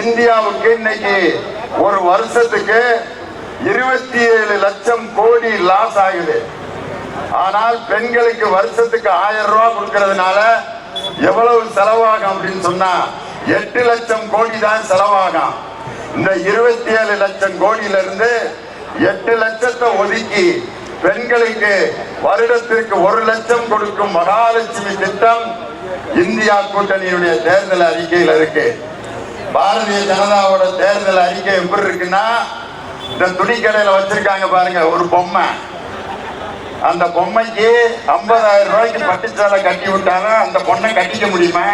இந்தியாவுக்கு இன்னைக்கு ஒரு வருஷத்துக்கு இருபத்தி ஏழு லட்சம் கோடி லாஸ் ஆகுது. ஆனால் பெண்களுக்கு வருஷத்துக்கு ஆயிரம் ரூபாய் கொடுக்கறதுனால எவ்வளவு செலவாகும் அப்படின்னு சொன்னா எட்டு லட்சம் கோடி தான் செலவாகும். இந்த இருபத்தி ஏழு லட்சம் கோடியில இருந்து எட்டு லட்சத்தை ஒதுக்கி பெண்களுக்கு வருடத்திற்கு ஒரு லட்சம் கொடுக்கும் மகாலட்சுமி திட்டம் இந்தியா கூட்டணியுடைய தேர்தல் அறிக்கையில் இருக்கு. பாரதிய ஜனதாவோட தேர்தல் அறிக்கை எப்படி இருக்குன்னா இந்த துணி கடையில வச்சிருக்காங்க பாருங்க ஒரு பொம்மை. அந்த பொம்மைக்கு 50000 ரூபாய்க்கு பட்டுச்சாலை கட்டி விட்டாலும் அந்த பொண்ணை கட்டிக்க முடியுமா?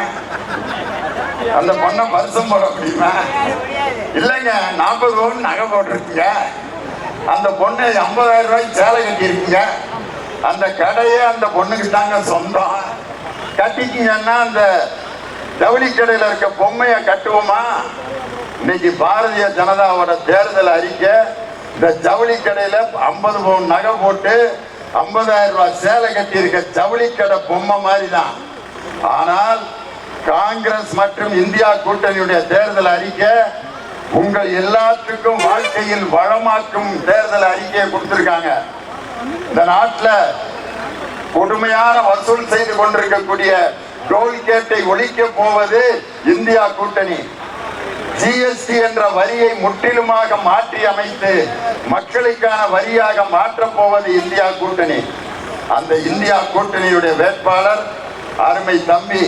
அந்த பொண்ணை வருஷம் போட முடியுமா? இல்லைங்க நாற்பது பவுன் நகை போட்டிருக்கீங்க. அந்த பொண்ணு 50000 ரூபாய்க்கு சேலை கட்டியிருக்கீங்க. அந்த கடையே அந்த பொண்ணுக்கு தாங்க சொந்தம். கட்டிக்கிங்கன்னா அந்த ஜவுளி கடையில் இருக்க பொம்மையை கட்டுவோமா? இன்னைக்கு பாரதிய ஜனதாவோட தேர்தல் அறிக்கை இந்த ஜவுளி கடையில 50 பவுன் நகை போட்டு 50000 ரூபாய் சேலை கட்டி இருக்க ஜவுளி கடை பொம்மை மாதிரி தான் ஆனால் காங்கிரஸ் மற்றும் இந்தியா கூட்டணியுடைய தேர்தல் அறிக்கை உங்கள் எல்லாத்துக்கும் வாழ்க்கையில் வளமாக்கும் தேர்தல் அறிக்கையை கொடுத்திருக்காங்க. இந்த நாட்டில் கொடுமையான வசூல் செய்து கொண்டிருக்கக்கூடிய டோல்கேட்டை ஒழிக்க போவது இந்தியா கூட்டணி. ஜிஎஸ்டி என்ற வரியை முற்றிலுமாக மாற்றி அமைத்து மக்களுக்கான வரியாக மாற்றப் போவது இந்தியா கூட்டணி. அந்த இந்தியா கூட்டணியுடைய வேட்பாளர் அருமை தம்பி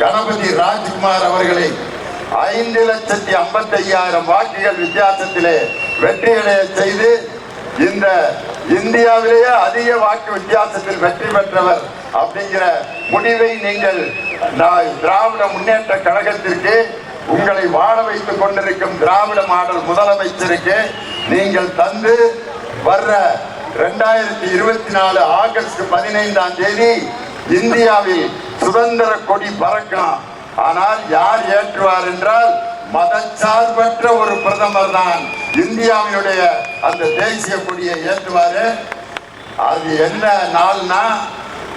கணபதி ராஜ்குமார் அவர்களை ஐந்து லட்சத்தி ஐம்பத்தி ஐயாயிரம் வாக்குகள் வித்தியாசத்திலே வெற்றியடைய செய்து இந்த இந்தியாவிலேயே அதிக வாக்கு வித்தியாசத்தில் வெற்றி பெற்றவர் அப்படிங்கிற முடிவை நீங்கள் நான் திராவிட முன்னேற்ற கழகத்திற்கு உங்களை வாழ வைத்துக் கொண்டிருக்கும் திராவிட மாடல் முதலமைச்சருக்கு நீங்கள் தந்து வர்ற ரெண்டாயிரத்தி இருபத்தி நாலு ஆகஸ்ட் பதினைந்தாம் தேதி இந்தியாவில் சுதந்திர கொடி பறக்கலாம். ஆனால் யார் ஏற்றுவார் என்றால் மதச்சார்பற்ற ஒரு பிரதமர் தான் இந்தியாவினுடைய அந்த தேசிய கொடியை ஏற்றுவாரு. அது என்ன நாள்னா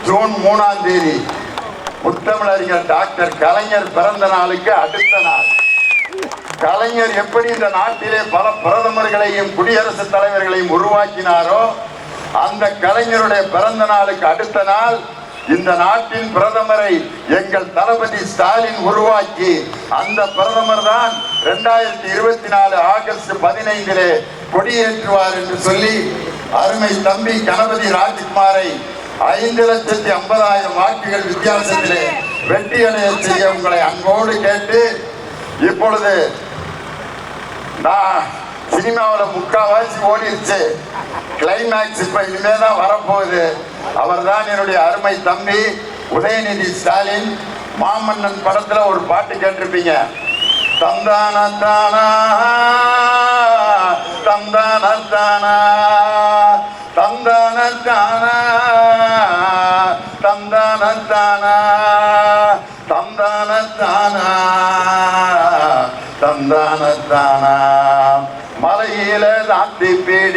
ஜூன் மூணாம் தேதி. முத்தமிழறிஞர் டாக்டர் கலைஞர் பிறந்த நாளுக்கு அடுத்த நாள். கலைஞர் எப்படி இந்த நாட்டிலே பல பிரதமர்களையும் குடியரசுத் தலைவர்களையும் உருவாக்கினாரோ அந்த கலைஞருடைய பிறந்த நாளுக்கு அடுத்த நாள் இந்த நாட்டின் பிரதமரை எங்கள் தளபதி ஸ்டாலின் உருவாக்கி அந்த பிரதமர் தான் இரண்டாயிரத்தி இருபத்தி நாலு ஆகஸ்ட் பதினைந்திலே கொடியேற்றுவார் என்று சொல்லி அருமை தம்பி கணபதி ராஜ்குமாரை ஐந்து லட்சத்தி ஐம்பதாயிரம் வாக்குகள் வித்தியாசத்திலே வெற்றி அடைய செய்ய உங்களை அன்போடு கேட்டு இப்பொழுது நான் சினிமாவில் முக்காவாசி ஓடிடுச்சு கிளைமேக்ஸ் இப்போ இனிமே தான் வரப்போகுது. அவர் தான் என்னுடைய அருமை தம்பி உதயநிதி ஸ்டாலின். மாமன்னன் படத்தில் ஒரு பாட்டு கேட்டிருப்பீங்க. தந்தான தானா தந்தான தானா தந்தான தானா.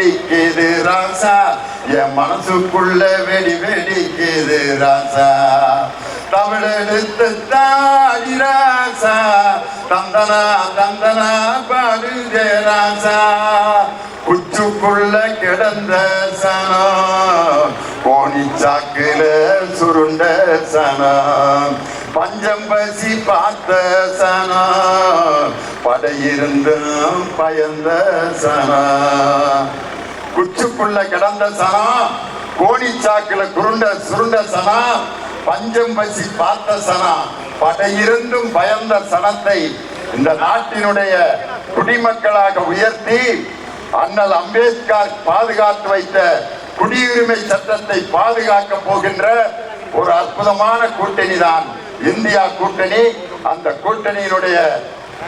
வெடிக்குது ராசா என் மனசுக்குள்ள வெடி வெடிக்குது ராசா தமிழெடுத்து தாடி ராசா தந்தனா தந்தனா பாடுதே ராசா குச்சுக்குள்ள கிடந்த சனம் கோணி சாக்குல சுருண்ட சனம் பஞ்சம் பசி பார்த்த சனம் படையிருந்தும் பயந்த சனா. குச்சுக்குள்ள கிடந்த சனா கோணிச்சாக்குல குருண்ட சுருண்ட சனா பஞ்சம் பசி பார்த்த சனா படையிருந்தும் பயந்த சனத்தை இந்த நாட்டினுடைய குடிமக்களாக உயர்த்தி அண்ணல் அம்பேத்கர் பாதுகாத்து வைத்த குடியுரிமை சட்டத்தை பாதுகாக்க போகின்ற ஒரு அற்புதமான கூட்டணி தான் இந்தியா கூட்டணி. அந்த கூட்டணியினுடைய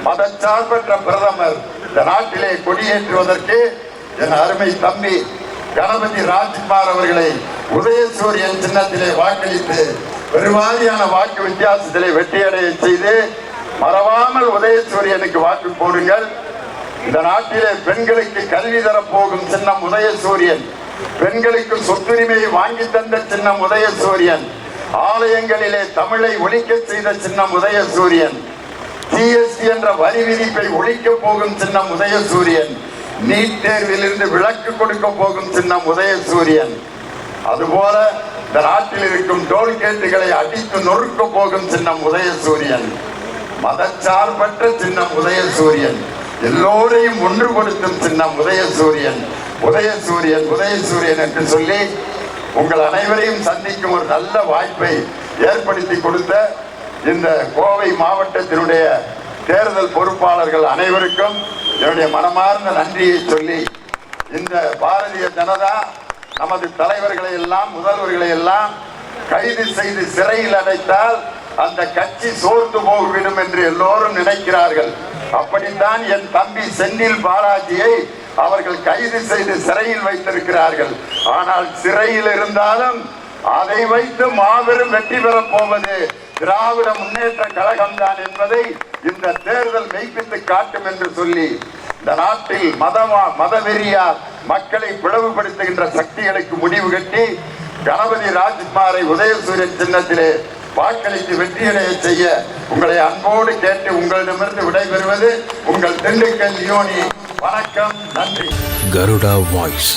மதச்சார்பற்ற பிரதமர் இந்த நாட்டிலே கொடியேற்றுவதற்கு என் அருமை தம்பி கணபதி ராஜ்குமார் அவர்களை உதயசூரியன் சின்னத்திலே வாக்களித்து பெருவாரியான வாக்கு வித்தியாசத்திலே வெற்றியடைய செய்து மறவாமல் உதயசூரியனுக்கு வாக்கு போடுங்கள். இந்த நாட்டிலே பெண்களுக்கு கல்வி தரப்போகும் சின்னம் உதயசூரியன். பெண்களுக்கு சொத்துரிமையை வாங்கி தந்த சின்னம் உதயசூரியன். ஆலயங்களிலே தமிழை ஒழிக்க செய்த சின்னம் உதயசூரியன். ஜிஎஸ்டி என்ற வரி விதிப்பை ஒழிக்க போகும் சின்னம் உதயசூரியன். நீட் தேர்விலிருந்து விலக்கு கொடுக்க போகும் சின்னம் உதயசூரியன். அதுபோல இந்த நாட்டில் இருக்கும் டோல்கேட்டுகளை அடித்து நொறுக்க போகும் சின்னம் உதயசூரியன். மதச்சார்பற்ற சின்னம் உதயசூரியன். எல்லோரையும் ஒன்றுபடுத்தும் சின்னம் உதயசூரியன். உதயசூரியன் உதயசூரியன் என்று சொல்லி உங்கள் அனைவரையும் சந்திக்கும் ஒரு நல்ல வாய்ப்பை ஏற்படுத்தி கொடுத்த இந்த கோவை மாவட்டத்தினுடைய தேர்தல் பொறுப்பாளர்கள் அனைவருக்கும் என்னுடைய மனமார்ந்த நன்றியை சொல்லி இந்த பாரதிய ஜனதா நமது தலைவர்களை எல்லாம் முதல்வர்களை எல்லாம் கைது செய்து சிறையில் அடைத்தால் அந்த கட்சி சோர்ந்து போய்விடும் என்று எல்லோரும் நினைக்கிறார்கள். அப்படித்தான் என் தம்பி செந்தில் பாலாஜியை அவர்கள் கைது செய்து சிறையில் வைத்திருக்கிறார்கள். ஆனால் சிறையில் இருந்தாலும் அதை வைத்து மாபெரும் வெற்றி பெறப் போவது திராவிட முன்னேற்ற கழகம் தான் என்பதை இந்த தேர்தல் மெய்ப்பித்து காட்டும் என்று சொல்லி இந்த நாட்டில் மதமா மதவெறியார் மக்களை பிளவுபடுத்துகின்ற சக்திகளுக்கு முடிவு கட்டி கணபதி ராஜ்குமாரை உதயசூரியன் சின்னத்திலே வாக்களித்து வெற்றியடைய செய்ய உங்களை அன்போடு கேட்டு உங்களிடமிருந்து விடைபெறுவது உங்கள் திண்டுக்கல் யோனி. வணக்கம் நன்றி. கருடா வாய்ஸ்.